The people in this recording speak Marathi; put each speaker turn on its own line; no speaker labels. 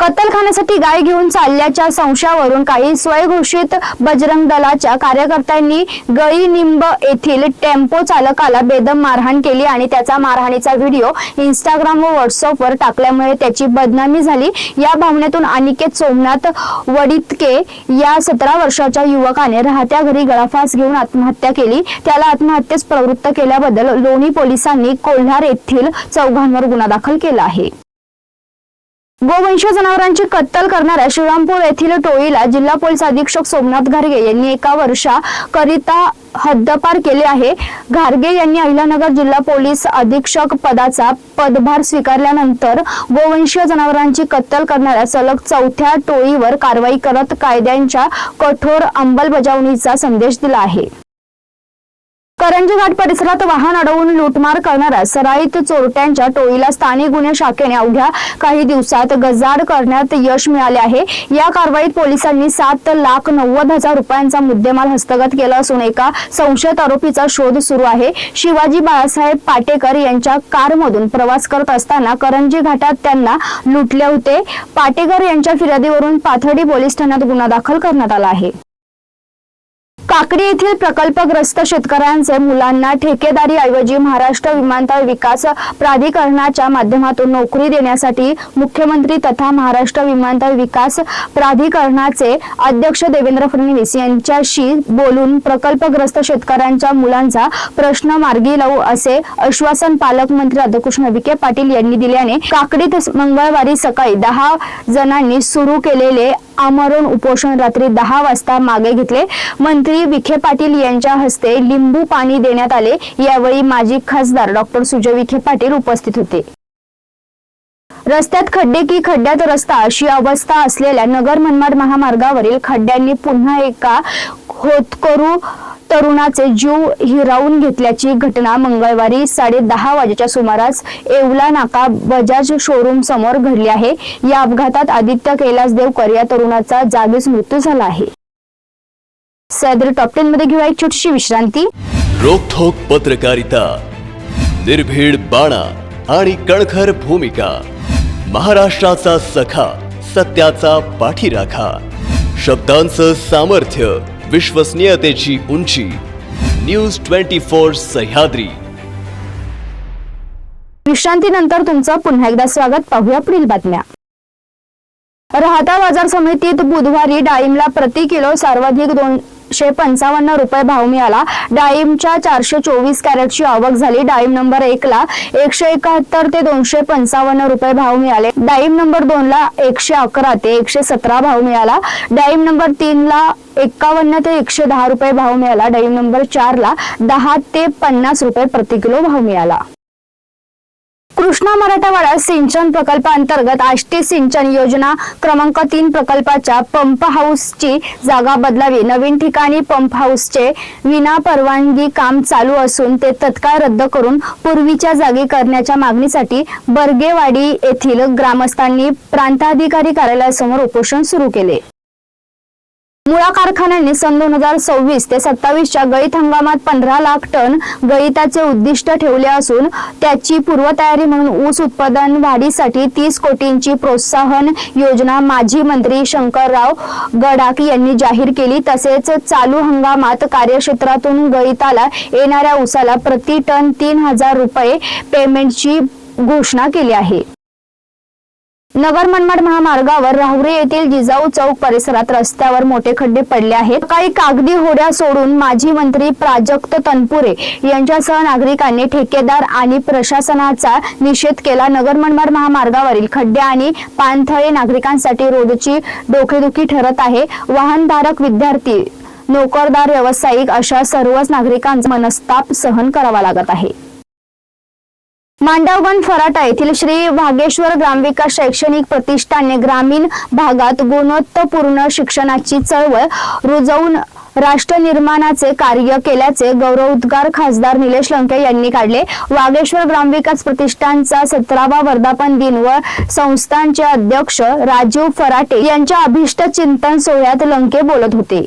कत्तलखान्यासाठी गाय घेऊन चालल्याच्या संशयावरून काही स्वयंघोषित बजरंग दलाच्या कार्यकर्त्यांनी गळीनिंब येथील टेम्पो चालकाला बेदम मारहाण केली आणि त्याचा मारहाणीचा व्हिडिओ इंस्टाग्राम व व्हॉट्सअपवर टाकल्यामुळे त्याची बदनामी झाली. या भावनेतून अनिकेत सोमनाथ वडितके या सतरा वर्षाच्या युवकाने राहत्या घरी गळाफास घेऊन आत्महत्या केली. त्याला आत्महत्येस प्रवृत्त केल्याबद्दल लोणी पोलिसांनी कोल्हार येथील चौघांवर गुन्हा दाखल केला आहे. गोवंश जनावरांची कत्तल करणाऱ्या श्रीरामपूर येथील टोळीला जिल्हा पोलीस अधीक्षक सोमनाथ घारगे यांनी एका वर्षाकरिता हद्दपार केले आहे. घारगे यांनी अहिलानगर जिल्हा पोलीस अधीक्षक पदाचा पदभार स्वीकारल्यानंतर गोवंशीय जनावरांची कत्तल करणाऱ्या सलग चौथ्या टोळीवर कारवाई करत कायद्यांच्या कठोर अंमलबजावणीचा संदेश दिला आहे. करंजी घाट परिसरात वाहन अडवून लूटमार करणाऱ्या सराईत चोरट्यांच्या टोळीला स्थानिक गुन्हे शाखेने अवघ्या काही दिवसात गजाड करण्यात यश मिळाले आहे. या कारवाईत पोलिसांनी सात लाख नव्वद हजार रुपयांचा मुद्देमाल हस्तगत केला असून एका संशयित आरोपीचा शोध सुरू आहे. शिवाजी बाळासाहेब पाटेकर यांच्या कारमधून प्रवास करत असताना करंजी घाटात त्यांना लुटले होते. पाटेकर यांच्या फिर्यादीवरून पाथर्डी पोलीस ठाण्यात गुन्हा दाखल करण्यात आला आहे. काकडी येथील प्रकल्पग्रस्त शेतकऱ्यांचे मुलांना ठेकेदारी ऐवजी महाराष्ट्र विमानतळ विकास प्राधिकरणाच्या माध्यमातून नोकरी देण्यासाठी मुख्यमंत्री तथा महाराष्ट्र विमानतळ विकास प्राधिकरणाचे अध्यक्ष देवेंद्र फडणवीस यांच्याशी बोलून प्रकल्पग्रस्त शेतकऱ्यांच्या मुलांचा प्रश्न मार्गी लावू असे आश्वासन पालकमंत्री राधाकृष्ण विखे पाटील यांनी दिल्याने काकडीत मंगळवारी सकाळी दहा जणांनी सुरू केलेले आमरण उपोषण रात्री दहा वाजता मागे घेतले. मंत्री विखे पाटील यांच्या हस्ते लिंबू पाणी देण्यात आले. यावेळी माजी खासदार डॉक्टर सुजय विखे पाटील उपस्थित होते. रस्त्यात खड्डे की खड्ड्यात रस्ता अशी अवस्था असलेल्या नगर मनमाड महामार्गावरील खड्ड्यांनी पुन्हा एका होतकरू तरुणाचे जीव हिरावून घेतल्याची घटना मंगळवारी साडे दहा वाजेच्या सुमारास येवला नाका बजाज शोरूम समोर घडली आहे. या अपघातात आदित्य कैलास देवकर या तरुणाचा जागीच मृत्यू झाला आहे. सदर टॉप टेन मध्ये घेऊया एक छोटीशी विश्रांती.
रोखोक पत्रकारिता निर्भीड बाणा आणि कणखर भूमिका महाराष्ट्राचा सखा सत्याचा पाठीराखा शब्दांचं सामर्थ्य विश्वसनीयतेची उंची. News twenty four Sahyadri.
विश्रांतीनंतर तुमचं पुन्हा एकदा स्वागत. पाहूया पुढील बातम्या. राहता बाजार समितीत बुधवारी डाळिंबला प्रति किलो सर्वाधिक दोन दोनशे पंचावन्न रुपये भाव मिळाला. डाळिंबच्या चारशे चोवीस कॅरेटची आवक झाली. डाळिंब नंबर एक ला एकशे एकाहत्तर ते दोनशे पंचावन्न रुपये भाव मिळाले. डाळिंब नंबर दोन ला एकशे अकरा ते एकशे सतरा भाव मिळाला. डाळिंब नंबर तीन ला एकावन्न ते एकशे दहा रुपये भाव मिळाला. डाळिंब नंबर चार ला दहा ते पन्नास रुपये प्रति किलो भाव मिळाला. कृष्णा मराठवाडा सिंचन प्रकल्पांतर्गत आष्टी सिंचन योजना क्रमांक तीन प्रकल्पाच्या पंप हाऊसची जागा बदलावी. नवीन ठिकाणी पंप हाऊसचे विना परवानगी काम चालू असून ते तत्काळ रद्द करून पूर्वीच्या जागी करण्याच्या मागणीसाठी बर्गेवाडी येथील ग्रामस्थांनी प्रांताधिकारी कार्यालयासमोर उपोषण सुरू केले. मुळा कारखान्याने सन दोन हजार सव्वीस ते सत्तावीसच्या गळीत हंगामात पंधरा लाख टन गळीताचे उद्दिष्ट ठेवले असून त्याची पूर्वतयारी म्हणून ऊस उत्पादन वाढीसाठी तीस कोटींची प्रोत्साहन योजना माजी मंत्री शंकरराव गडाख यांनी जाहीर केली. तसेच चालू हंगामात कार्यक्षेत्रातून गळिताला येणाऱ्या ऊसाला प्रति टन तीन हजार रुपये पेमेंटची घोषणा केली आहे. नगर मनमाड महामार्गावर राहुरी येथील जिजाऊ चौक परिसरात रस्त्यावर मोठे खड्डे पडले आहेत. काही कागदी होड्या सोडून माजी मंत्री प्राजक्त तनपुरे यांच्यासह नागरिकांनी ठेकेदार आणि प्रशासनाचा निषेध केला. नगर मनमाड महामार्गावरील खड्डे आणि पाणथळे नागरिकांसाठी रोजची डोकेदुखी ठरत आहे. वाहनधारक विद्यार्थी नोकरदार व्यावसायिक अशा सर्वच नागरिकांचा मनस्ताप सहन करावा लागत आहे. मांडवगण फराटा येथील श्री भागेश्वर ग्रामविकास शैक्षणिक प्रतिष्ठानने ग्रामीण भागात गुणवत्तापूर्ण शिक्षणाची चळवळ रुजवून राष्ट्र निर्माणाचे कार्य केल्याचे गौरवोद्गार खासदार निलेश लंके यांनी काढले. वागेश्वर ग्रामविकास प्रतिष्ठानचा सतरावा वर्धापन दिन व संस्थानचे अध्यक्ष राजीव फराटे यांच्या अभिष्ट चिंतन सोहळ्यात लंके बोलत होते.